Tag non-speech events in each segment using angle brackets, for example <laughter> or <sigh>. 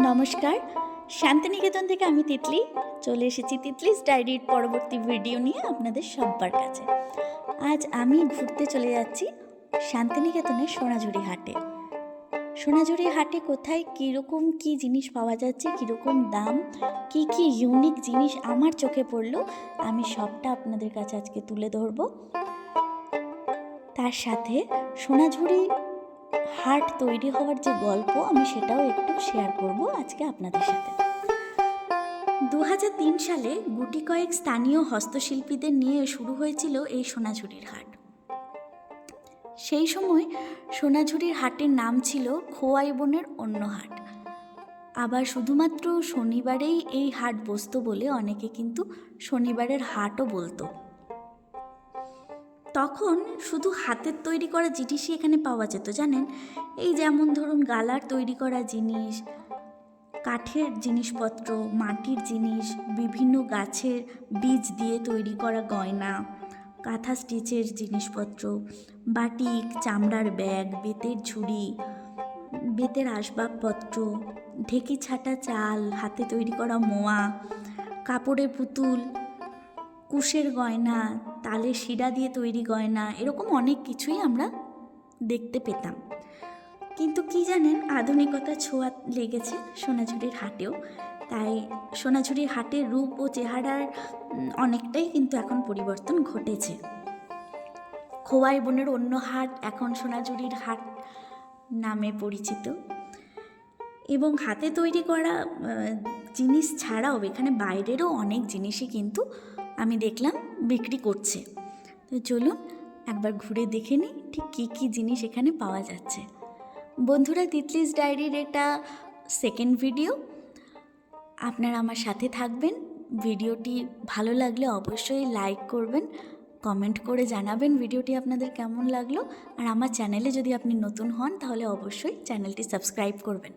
নমস্কার, শান্তিনিকেতন থেকে আমি তিতলি। চলে এসেছি তিতলিস ডায়েরির পরবর্তী ভিডিও নিয়ে আপনাদের সব্বার কাছে। আজ আমি ঘুরতে চলে যাচ্ছি শান্তিনিকেতনের সোনাঝুরি হাটে। সোনাঝুরি হাটে কোথায় কীরকম কী জিনিস পাওয়া যাচ্ছে, কীরকম দাম, কি কি ইউনিক জিনিস আমার চোখে পড়ল, আমি সবটা আপনাদের কাছে আজকে তুলে ধরবো। তার সাথে সোনাঝুরি হাট তৈরি হওয়ার যে গল্প, আমি সেটাও একটু শেয়ার করব আজকে আপনাদের সাথে। দু হাজার তিন সালে গুটি কয়েক স্থানীয় হস্তশিল্পীদের নিয়ে শুরু হয়েছিল এই সোনাঝুরির হাট। সেই সময় সোনাঝুরির হাটের নাম ছিল খোয়াই বনের অন্য হাট। আবার শুধুমাত্র শনিবারেই এই হাট বসতো বলে অনেকে কিন্তু শনিবারের হাটও বলতো। তখন শুধু হাতের তৈরি করা জিনিসই এখানে পাওয়া যেত, জানেন? এই যেমন ধরুন গালার তৈরি করা জিনিস, কাঠের জিনিসপত্র, মাটির জিনিস, বিভিন্ন গাছের বীজ দিয়ে তৈরি করা গয়না, কাঁথা স্টিচের জিনিসপত্র, বাটিক, চামড়ার ব্যাগ, বেতের ঝুড়ি, বেতের আসবাবপত্র, ঢেকি ছাটা চাল, হাতে তৈরি করা মোয়া, কাপড়ের পুতুল, কুশের গয়না তালের শিরা দিয়ে তৈরি গয়না, এরকম অনেক কিছুই আমরা দেখতে পেতাম। কিন্তু কি জানেন, আধুনিকতা ছোঁয়া লেগেছে সোনাঝুরির হাটেও। তাই সোনাঝুরির হাটের রূপ ও চেহারার অনেকটাই কিন্তু এখন পরিবর্তন ঘটেছে। খোয়াই বোনের অন্য হাট এখন সোনাঝুরির হাট নামে পরিচিত। এবং হাতে তৈরি করা জিনিস ছাড়াও এখানে বাইরেরও অনেক জিনিসই কিন্তু আমি দেখলাম বিক্রি করছে। তো চলুন একবার ঘুরে দেখে নিই ঠিক কী কী জিনিস এখানে পাওয়া যাচ্ছে। বন্ধুরা তিতলিস ডায়েরির এটা সেকেন্ড ভিডিও আপনারা আমার সাথে থাকবেন। ভিডিওটি ভালো লাগলে অবশ্যই লাইক করবেন কমেন্ট করে জানাবেন ভিডিওটি আপনাদের কেমন লাগল। আর আমার চ্যানেলে যদি আপনি নতুন হন, তাহলে অবশ্যই চ্যানেলটি সাবস্ক্রাইব করবেন।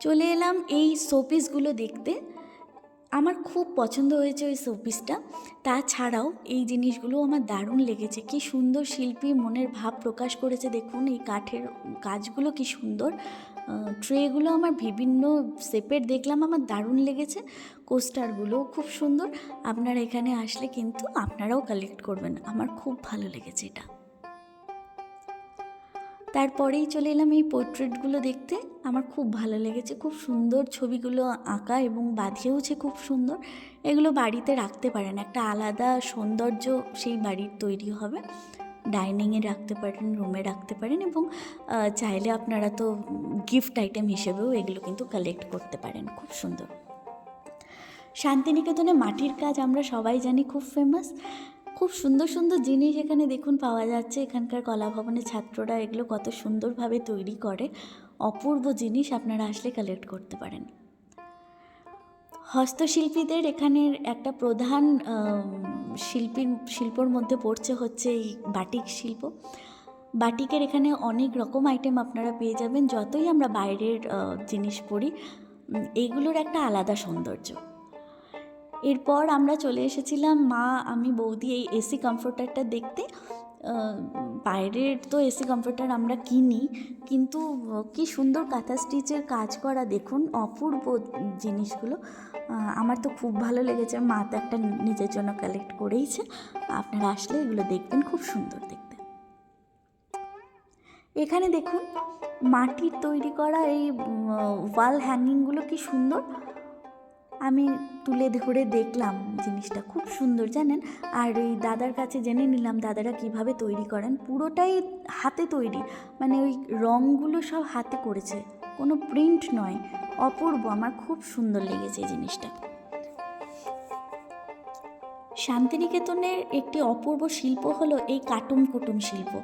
চলে এলাম এই শোপিসগুলো দেখতে। আমার খুব পছন্দ হয়েছে ওই শোপিসটা। তাছাড়াও এই জিনিসগুলো আমার দারুণ লেগেছে। কি সুন্দর শিল্পী মনের ভাব প্রকাশ করেছে। দেখুন এই কাঠের কাজগুলো কি সুন্দর। ট্রেগুলো আমার বিভিন্ন শেপের দেখলাম, আমার দারুণ লেগেছে। কোস্টারগুলোও খুব সুন্দর। আপনারা এখানে আসলে কিন্তু আপনারাও কালেক্ট করবেন। আমার খুব ভালো লেগেছে এটা। তারপরেই চলে এলাম এই পোর্ট্রেটগুলো দেখতে। আমার খুব ভালো লেগেছে, খুব সুন্দর ছবিগুলো আঁকা এবং বাঁধিয়েওছে খুব সুন্দর, এগুলো বাড়িতে রাখতে পারেন। একটা আলাদা সৌন্দর্য সেই বাড়ির তৈরি হবে। ডাইনিংয়ে রাখতে পারেন, রুমে রাখতে পারেন এবং চাইলে আপনারা তো গিফট আইটেম হিসেবেও এগুলো কিন্তু কালেক্ট করতে পারেন, খুব সুন্দর। শান্তিনিকেতনে মাটির কাজ আমরা সবাই জানি খুব ফেমাস। খুব সুন্দর সুন্দর জিনিস এখানে দেখুন পাওয়া যাচ্ছে। এখানকার কলা ভবনের ছাত্ররা এগুলো কত সুন্দরভাবে তৈরি করে। অপূর্ব জিনিস আপনারা আসলে কালেক্ট করতে পারেন। হস্তশিল্পীদের এখানের একটা প্রধান শিল্পীর শিল্পর মধ্যে পড়ছে হচ্ছে এই বাটিক শিল্প। বাটিকের এখানে অনেক রকম আইটেম আপনারা পেয়ে যাবেন যতই আমরা বাইরের জিনিস পড়ি। উম, এইগুলোর একটা আলাদা সৌন্দর্য। এরপর আমরা চলে এসেছিলাম মা, আমি, বৌদি এই এসি কমফোর্টারটা দেখতে। বাইরের তো এসি কমফোর্টার আমরা কিনি, কিন্তু, কি সুন্দর কাঁথা স্টিচের কাজ করা, দেখুন অপূর্ব জিনিসগুলো। আমার তো খুব ভালো লেগেছে, মা তো একটা নিজের জন্য কালেক্ট করেইছে। আপনারা আসলে এগুলো দেখবেন, খুব সুন্দর দেখতে। এখানে দেখুন, মাটির তৈরি করা এই ওয়াল হ্যাঙ্গিংগুলো কি সুন্দর। আমি তুলে ধরে দেখলাম জিনিসটা। খুব সুন্দর, জানেন? আর এই দাদার কাছে জেনে নিলাম দাদারা কীভাবে তৈরি করেন। পুরোটাই হাতে তৈরি। মানে ওই রঙগুলো সব হাতে করেছে। কোনো প্রিন্ট নয়। অপূর্ব। আমার খুব সুন্দর লেগেছে জিনিসটা। শান্তিনিকেতনের একটি অপূর্ব শিল্প হলো এই কাটুম কুটুম শিল্প।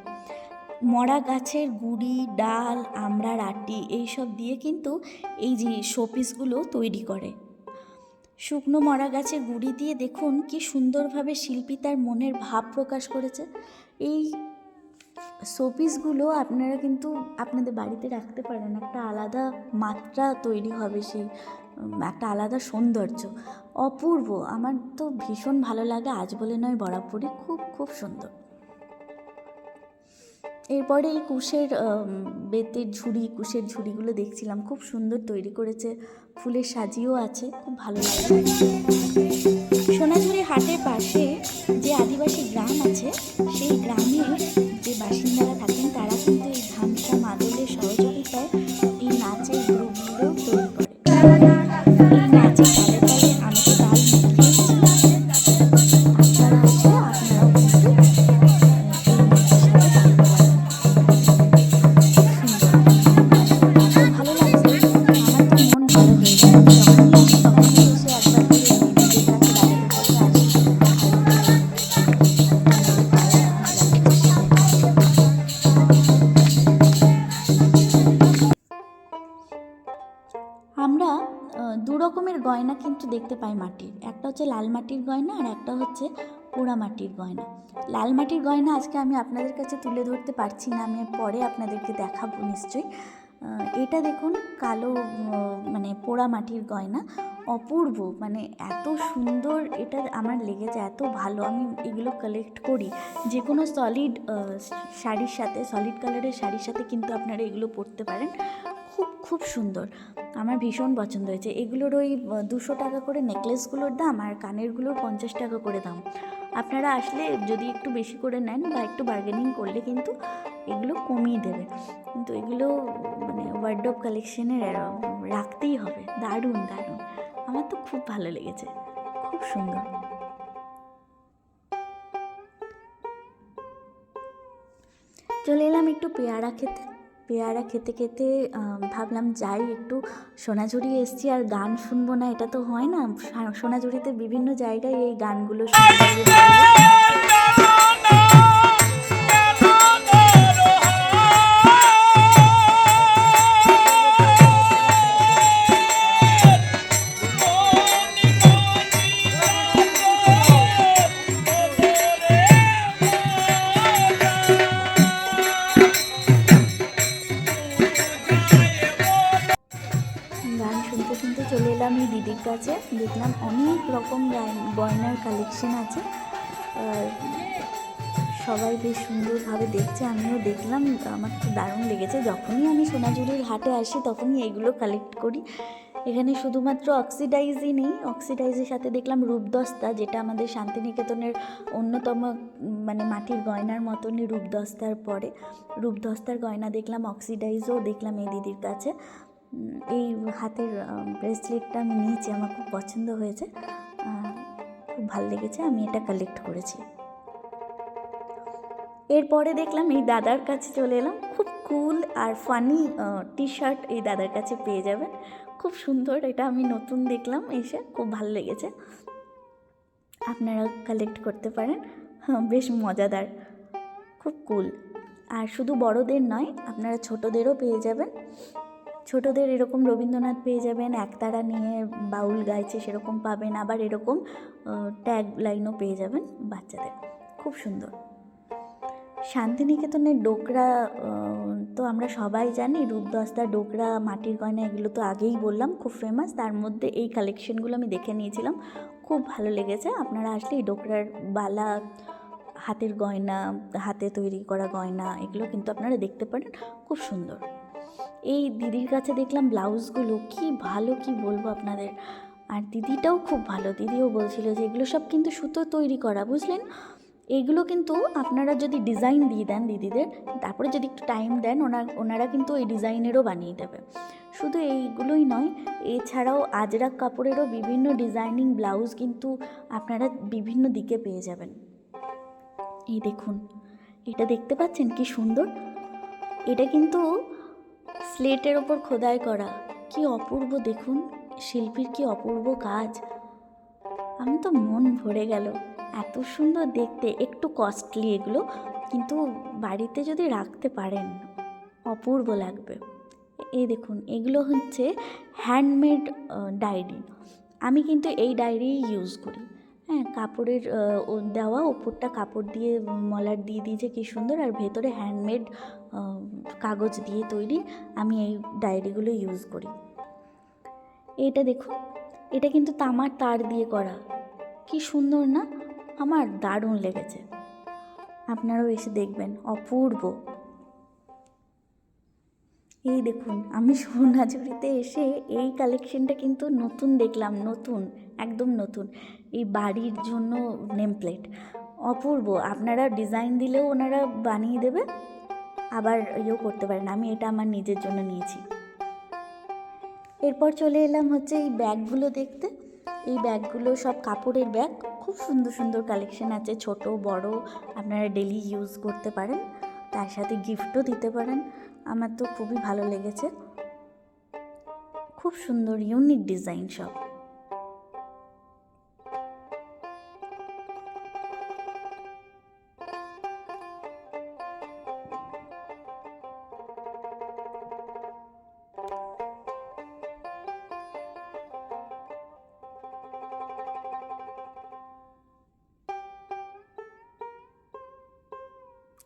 মরা গাছের গুড়ি, ডাল, আমড়ার আটি, এইসব দিয়ে কিন্তু এই যে শোপিসগুলো তৈরি করে। শুকনো মরা গাছের গুঁড়ি দিয়ে দেখুন কি সুন্দরভাবে শিল্পী তার মনের ভাব প্রকাশ করেছে। এই শোপিসগুলো আপনারা কিন্তু আপনাদের বাড়িতে রাখতে পারেন। একটা আলাদা মাত্রা তৈরি হবে সেই একটা আলাদা সৌন্দর্য। অপূর্ব। আমার তো ভীষণ ভালো লাগে। আজ বলে নয়, বরাবরই। খুব খুব সুন্দর। এরপরে এই কুশের বেতের ঝুড়ি, কুশের ঝুড়িগুলো দেখছিলাম। খুব সুন্দর তৈরি করেছে। ফুলের সাজিয়েও আছে খুব ভালো লাগে। সোনাঝুরি হাটের পাশে গয়না কিন্তু দেখতে পাই মাটির। একটা হচ্ছে লাল মাটির গয়না আর একটা হচ্ছে পোড়া মাটির গয়না। লাল মাটির গয়না আজকে আমি আপনাদের কাছে তুলে ধরতে পারছি না, আমি পরে আপনাদেরকে দেখাবো নিশ্চয়ই। এটা দেখুন কালো মানে পোড়া মাটির গয়না। অপূর্ব মানে এত সুন্দর এটা আমার লেগেছে এত ভালো আমি এগুলো কালেক্ট করি। যে কোনো সলিড শাড়ির সাথে সলিড কালারের শাড়ির সাথে কিন্তু আপনারা এগুলো পরতে পারেন। খুব খুব সুন্দর। আমার ভীষণ পছন্দ হয়েছে। এগুলোর ওই দুশো টাকা করে নেকলেসগুলোর দাম আর কানেরগুলোর পঞ্চাশ টাকা করে দাম। আপনারা আসলে যদি একটু বেশি করে নেন বা একটু বার্গেনিং করলে কিন্তু এগুলো কমিয়ে দেবে। কিন্তু এগুলো মানে ওয়ার্ডব কালেকশনের রাখতেই হবে। দারুণ দারুণ। আমার তো খুব ভালো লেগেছে। খুব সুন্দর। চলে এলাম একটু পেয়ারা খেতে পেয়ারা খেতে খেতে ভাবলাম যাই, একটু সোনাঝুরি এসছি আর গান শুনব না, এটা তো হয় না। সোনাঝুরিতে বিভিন্ন জায়গায় এই গানগুলো শুনতে সবাই বেশ সুন্দরভাবে দেখছে, আমিও দেখলাম, আমার খুব দারুণ লেগেছে। যখনই আমি সোনাঝুরির হাটে আসি, তখনই এগুলো কালেক্ট করি। এখানে শুধুমাত্র অক্সিডাইজই নেই অক্সিডাইজের সাথে দেখলাম রূপদস্তা, যেটা আমাদের শান্তিনিকেতনের অন্যতম মানে মাটির গয়নার মতনই রূপদস্তার পরে। রূপদস্তার গয়না দেখলাম অক্সিডাইজও দেখলাম এই দিদির কাছে। এই হাতের ব্রেসলেটটা আমি নিয়েছি, আমার খুব পছন্দ হয়েছে। খুব ভালো লেগেছে, আমি এটা কালেক্ট করেছি। এরপরে দেখলাম এই দাদার কাছে চলে এলাম। খুব কুল আর ফানি টি শার্ট এই দাদার কাছে পেয়ে যাবেন। খুব সুন্দর এটা আমি নতুন দেখলাম এসে খুব ভালো লেগেছে। আপনারা কালেক্ট করতে পারেন। হ্যাঁ, বেশ মজাদার। খুব কুল আর শুধু বড়দের নয় আপনারা ছোটদেরও পেয়ে যাবেন। ছোটদের এরকম রবীন্দ্রনাথ পেয়ে যাবেন একতারা নিয়ে বাউল গাইছে সেরকম পাবেন আবার এরকম ট্যাগ লাইনও পেয়ে যাবেন বাচ্চাদের। খুব সুন্দর। শান্তিনিকেতনের ডোকরা তো আমরা সবাই জানি রূপদস্তা ডোকরা, মাটির গয়না, এগুলো তো আগেই বললাম, খুব ফেমাস তার মধ্যে এই কালেকশনগুলো আমি দেখে নিয়েছিলাম। খুব ভালো লেগেছে। আপনারা আসলে এই ডোকরার বালা, হাতের গয়না, হাতে তৈরি করা গয়না, এগুলো কিন্তু আপনারা দেখতে পারেন। খুব সুন্দর। এই দিদির কাছে দেখলাম ব্লাউজগুলো, কি ভালো, কি বলব আপনাদের? আর দিদিটাও খুব ভালো। দিদিও বলছিল যে এগুলো সব কিন্তু সুতো তৈরি করা, বুঝলেন? এগুলো কিন্তু আপনারা যদি ডিজাইন দিয়ে দেন দিদিদের, তারপরে যদি একটু টাইম দেন ওনার ওনারা কিন্তু এই ডিজাইনেরও বানিয়ে দেবে। শুধু এইগুলোই নয়, এছাড়াও আজরাক কাপড়েরও বিভিন্ন ডিজাইনিং ব্লাউজ কিন্তু আপনারা বিভিন্ন দিকে পেয়ে যাবেন। এই দেখুন, এটা দেখতে পাচ্ছেন কি সুন্দর? এটা কিন্তু স্লেটের ওপর খোদাই করা। কি অপূর্ব দেখুন, শিল্পীর কি অপূর্ব কাজ। আমি তো মন ভরে গেল। এত সুন্দর দেখতে, একটু কস্টলি এগুলো, কিন্তু বাড়িতে যদি রাখতে পারেন, অপূর্ব লাগবে। এই দেখুন, এগুলো হচ্ছে হ্যান্ডমেড ডায়েরি আমি কিন্তু এই ডায়েরি ইউজ করি। হ্যাঁ কাপড়ের দেওয়া ওপরটা কাপড় দিয়ে মলার দিয়ে দিয়েছে কি সুন্দর, আর ভেতরে হ্যান্ডমেড কাগজ দিয়ে তৈরি আমি এই ডায়েরিগুলো ইউজ করি। এটা দেখুন, এটা কিন্তু তামার তার দিয়ে করা। কি সুন্দর না? আমার দারুণ লেগেছে। আপনারাও এসে দেখবেন, অপূর্ব। এই দেখুন, আমি সোনাঝুরিতে এসে এই কালেকশনটা কিন্তু নতুন দেখলাম, নতুন, একদম নতুন। এই বাড়ির জন্য নেম প্লেট অপূর্ব, আপনারা ডিজাইন দিলেও ওনারা বানিয়ে দেবে আবার ইয়েও করতে পারেন। আমি এটা আমার নিজের জন্য নিয়েছি। এরপর চলে এলাম হচ্ছে এই ব্যাগগুলো দেখতে। এই ব্যাগগুলো সব কাপড়ের ব্যাগ। খুব সুন্দর সুন্দর কালেকশন আছে, ছোট, বড়, আপনারা ডেলি ইউজ করতে পারেন। তার সাথে গিফটও দিতে পারেন। আমার তো খুবই ভালো লেগেছে। খুব সুন্দর ইউনিক ডিজাইন সব।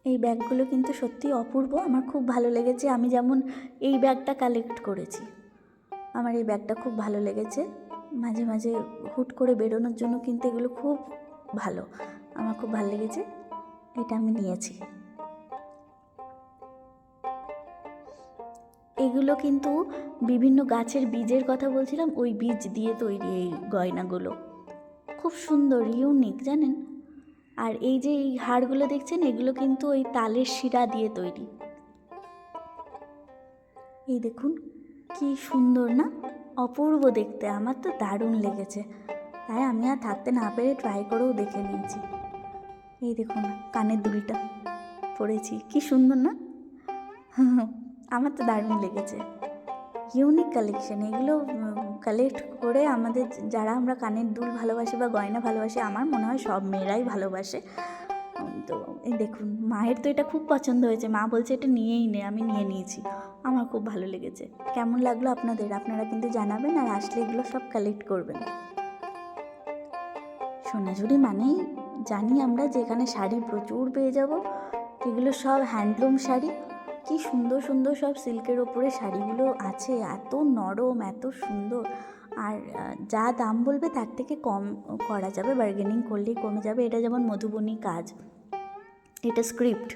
এই ব্যাগগুলো কিন্তু সত্যি অপূর্ব। আমার খুব ভালো লেগেছে। আমি যেমন এই ব্যাগটা কালেক্ট করেছি, আমার এই ব্যাগটা খুব ভালো লেগেছে। মাঝে মাঝে হুট করে বেরোনোর জন্য কিন্তু এগুলো খুব ভালো, আমার খুব ভালো লেগেছে। এটা আমি নিয়েছি। এগুলো কিন্তু বিভিন্ন গাছের বীজের কথা বলছিলাম, ওই বীজ দিয়ে তৈরি এই গয়নাগুলো। খুব সুন্দর ইউনিক জানেন? আর এই যে এই হাড়গুলো দেখছেন, এগুলো কিন্তু ওই তালের শিরা দিয়ে তৈরি। এই দেখুন, কি সুন্দর না? অপূর্ব দেখতে, আমার তো দারুণ লেগেছে। তাই আমি আর থাকতে না পেরে ট্রাই করেও দেখে নিয়েছি। এই দেখুন, কানের দুলটা পরেছি কি সুন্দর না? <laughs> আমার তো দারুণ লেগেছে। ইউনিক কালেকশন এগুলো কালেক্ট করে আমাদের যারা আমরা কানের দুল ভালোবাসি বা গয়না ভালোবাসি, আমার মনে হয় সব মেয়েরাই ভালোবাসে। তো এই দেখুন, মায়ের তো এটা খুব পছন্দ হয়েছে। মা বলছে এটা নিয়েই নে, আমি নিয়ে নিয়েছি। আমার খুব ভালো লেগেছে। কেমন লাগল আপনাদের? আপনারা কিন্তু জানাবেন আর আসলে এগুলো সব কালেক্ট করবেন। সোনাঝুরি মানেই জানি আমরা যে এখানে শাড়ি প্রচুর পেয়ে যাব। এগুলো সব হ্যান্ডলুম শাড়ি। কি সুন্দর সুন্দর সব সিল্কের ওপরে শাড়িগুলো আছে। এত নরম, এত সুন্দর। আর যা দাম বলবে তার থেকে কম করা যাবে। বার্গেনিং করলেই কমে যাবে। এটা যেমন মধুবনী কাজ। এটা স্ক্রিপ্ট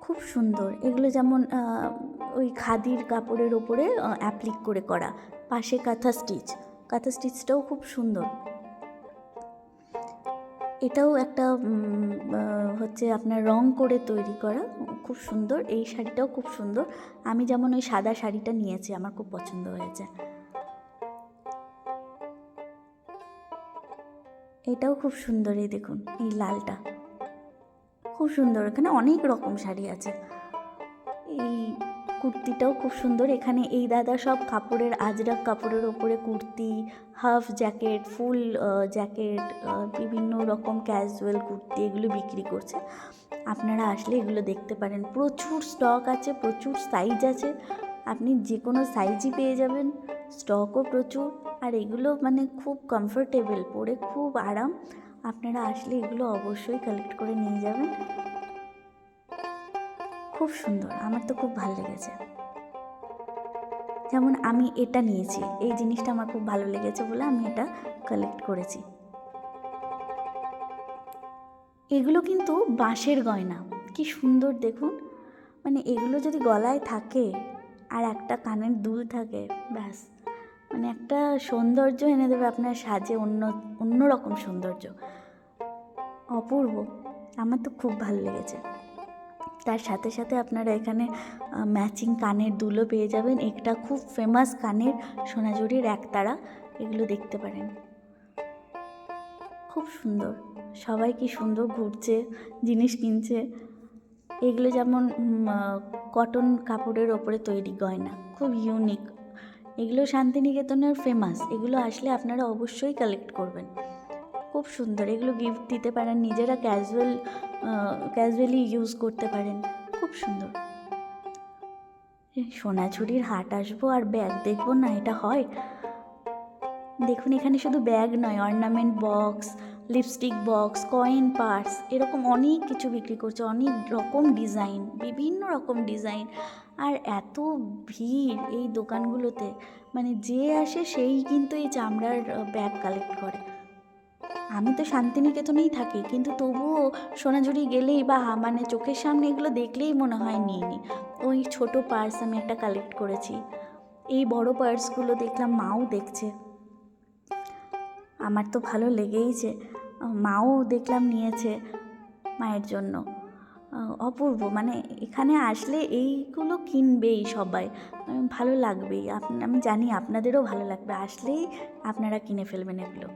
খুব সুন্দর। এগুলো যেমন ওই খাদির কাপড়ের ওপরে অ্যাপ্লিক করে করা। পাশে কাঁথা স্টিচ কাঁথা স্টিচটাও খুব সুন্দর। এটাও একটা হচ্ছে আপনার রং করে তৈরি করা, খুব সুন্দর। এই শাড়িটাও খুব সুন্দর। আমি যেমন ওই সাদা শাড়িটা নিয়েছি, আমার খুব পছন্দ হয়েছে। এটাও খুব সুন্দর, এই দেখুন, এই লালটা। খুব সুন্দর এখানে অনেক রকম শাড়ি আছে। এই কুর্তিটাও খুব সুন্দর। এখানে এই দাদা সব কাপড়ের, আজরাক কাপড়ের ওপরে kurti, half jacket, full jacket বিভিন্ন রকম ক্যাজুয়াল কুর্তি এগুলো বিক্রি করছে। আপনারা আসলে এগুলো দেখতে পারেন। প্রচুর স্টক আছে, প্রচুর সাইজ আছে। আপনি যে কোনো সাইজই পেয়ে যাবেন। স্টকও প্রচুর। আর এগুলো মানে খুব কমফোর্টেবল পরে খুব আরাম। আপনারা আসলে এগুলো অবশ্যই কালেক্ট করে নিয়ে যাবেন। খুব সুন্দর, আমার তো খুব ভালো লেগেছে। যেমন আমি এটা নিয়েছি, এই জিনিসটা আমার খুব ভালো লেগেছে বলে আমি এটা কালেক্ট করেছি। এগুলো কিন্তু বাঁশের গয়না, কি সুন্দর দেখুন। মানে এগুলো যদি গলায় থাকে আর একটা কানের দুল থাকে, ব্যাস। মানে একটা সৌন্দর্য এনে দেবে আপনার সাজে, অন্য, অন্যরকম সৌন্দর্য। অপূর্ব, আমার তো খুব ভালো লেগেছে। তার সাথে সাথে আপনারা এখানে ম্যাচিং কানের দুলো পেয়ে যাবেন। একটা খুব ফেমাস কানের সোনাঝুরির একতারা, এগুলো দেখতে পারেন। খুব সুন্দর। সবাই কি সুন্দর ঘুরছে, জিনিস কিনছে। এগুলো যেমন কটন কাপড়ের ওপরে তৈরি গয়না, খুব ইউনিক এগুলো শান্তিনিকেতনের ফেমাস এগুলো আসলে আপনারা অবশ্যই কালেক্ট করবেন। খুব সুন্দর। এগুলো গিফট দিতে পারেন, নিজেরা ক্যাজুয়াল ক্যাজুয়ালি ইউজ করতে পারেন। খুব সুন্দর। সোনাঝুরির হাট আসব আর ব্যাগ দেখব না, এটা হয়? দেখুন, এখানে শুধু ব্যাগ নয় ornament box lipstick box coin purse এরকম অনেক কিছু বিক্রি করছে। অনেক রকম ডিজাইন বিভিন্ন রকম ডিজাইন আর এত ভিড় এই দোকানগুলোতে মানে যে আসে সেই কিন্তু এই চামড়ার ব্যাগ কালেক্ট করে। আমি তো শান্তিনিকেতনেই থাকি, কিন্তু তবুও সোনাঝুরি গেলেই বা মানে চোখের সামনে এগুলো দেখলেই মনে হয় নিয়ে নিই ওই ছোট পার্স আমি একটা কালেক্ট করেছি। এই বড় পার্সগুলো দেখলাম মাও দেখছে। আমার তো ভালো লেগেইছে মাও দেখলাম নিয়েছে মায়ের জন্য। অপূর্ব মানে এখানে আসলে এইগুলো কিনবেই সবাই। ভালো লাগবেই। আমি জানি আপনাদেরও ভালো লাগবে। আসলেই আপনারা কিনে ফেলবেন এগুলো।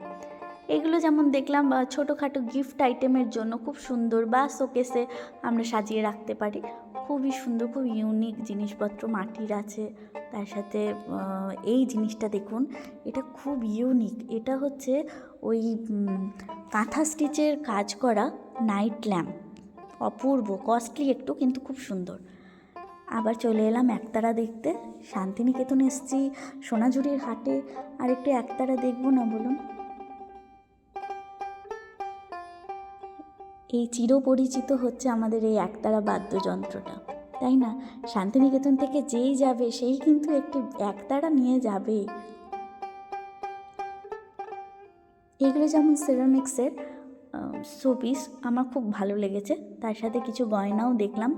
এগুলো যেমন দেখলাম ছোটোখাটো গিফট আইটেমের জন্য খুব সুন্দর বা শোকেসে আমরা সাজিয়ে রাখতে পারি। খুবই সুন্দর, খুব ইউনিক জিনিসপত্র মাটির আছে। তার সাথে এই জিনিসটা দেখুন, এটা খুব ইউনিক এটা হচ্ছে ওই কাঁথা স্টিচের কাজ করা নাইট ল্যাম্প অপূর্ব কস্টলি একটু, কিন্তু খুব সুন্দর। আবার চলে এলাম একতারা দেখতে। শান্তিনিকেতন এসেছি, সোনাঝুরির হাটে। আর একটু একতারা দেখব না বলুন? এই চিরপরিচিত হচ্ছে আমাদের এই একতারা বাদ্যযন্ত্রটা, তাই না? শান্তিনিকেতন থেকে যেই যাবে, সেই কিন্তু একটি একতারা নিয়ে যাবে। এগুলো যেমন সিরামিক্সের শোপিস আমার খুব ভালো লেগেছে। তার সাথে কিছু গয়নাও দেখলাম।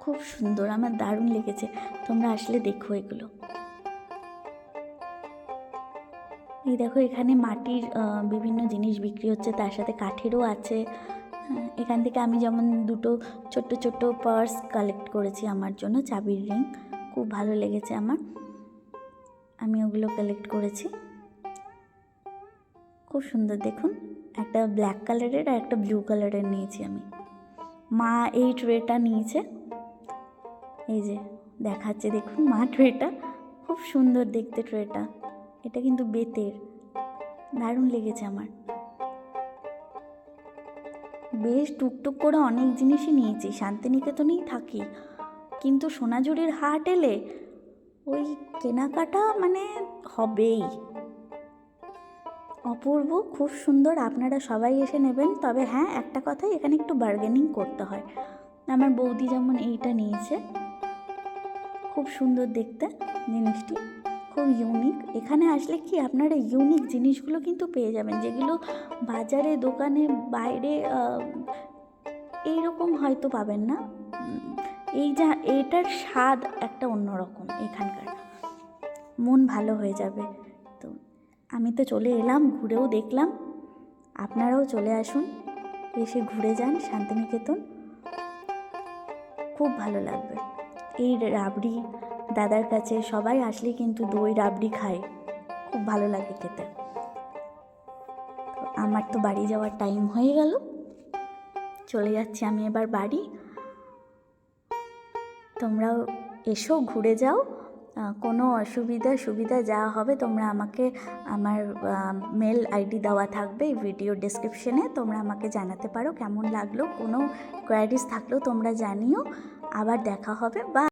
খুব সুন্দর, আমার দারুণ লেগেছে। তোমরা আসলে দেখো এগুলো। এই দেখো, এখানে মাটির বিভিন্ন জিনিস বিক্রি হচ্ছে, তার সাথে কাঠেরও আছে। এখান থেকে আমি যেমন দুটো ছোট্ট ছোট্ট পার্স কালেক্ট করেছি আমার জন্য, চাবির রিং খুব ভালো লেগেছে আমার। আমি ওগুলো কালেক্ট করেছি। খুব সুন্দর, দেখুন। একটা ব্ল্যাক কালারের আর একটা ব্লু কালারের নিয়েছি আমি। মা এই ট্রেটা নিয়েছে। এই যে, দেখাচ্ছে, দেখুন মা ট্রেটা খুব সুন্দর দেখতে ট্রেটা এটা কিন্তু বেতের। দারুণ লেগেছে আমার। বেশ টুকটুক করে অনেক জিনিসই নিয়েছি, শান্তিনিকেতনেই থাকি। কিন্তু সোনাঝুরির হাট এলে ওই কেনাকাটা মানে হবেই। অপূর্ব, খুব সুন্দর, আপনারা সবাই এসে নেবেন। তবে হ্যাঁ একটা কথাই, এখানে একটু বার্গেনিং করতে হয়। আমার বৌদি যেমন এইটা নিয়েছে, খুব সুন্দর দেখতে জিনিসটি। খুব ইউনিক এখানে আসলে কি আপনারা ইউনিক জিনিসগুলো কিন্তু পেয়ে যাবেন। যেগুলো বাজারে, দোকানে, বাইরে এইরকম হয়তো পাবেন না। এই যা, এটার স্বাদ একটা অন্যরকম এখানকার। মন ভালো হয়ে যাবে। তো আমি তো চলে এলাম, ঘুরেও দেখলাম। আপনারাও চলে আসুন, এসে ঘুরে যান শান্তিনিকেতন। খুব ভালো লাগবে। এই রাবড়ি দাদার কাছে সবাই আসলে কিন্তু দই, রাবড়ি খায়। খুব ভালো লাগে খেতে। আমার তো বাড়ি যাওয়ার টাইম হয়ে গেল। চলে যাচ্ছি আমি এবার বাড়ি। তোমরাও এসো, ঘুরে যাও। কোনো অসুবিধা সুবিধা যা হবে তোমরা আমাকে, আমার মেল আইডি দেওয়া থাকবে ভিডিও ডেসক্রিপশনে তোমরা আমাকে জানাতে পারো কেমন লাগল। কোনো কোয়ারিজ থাকলেও তোমরা জানিও। আবার দেখা হবে। বা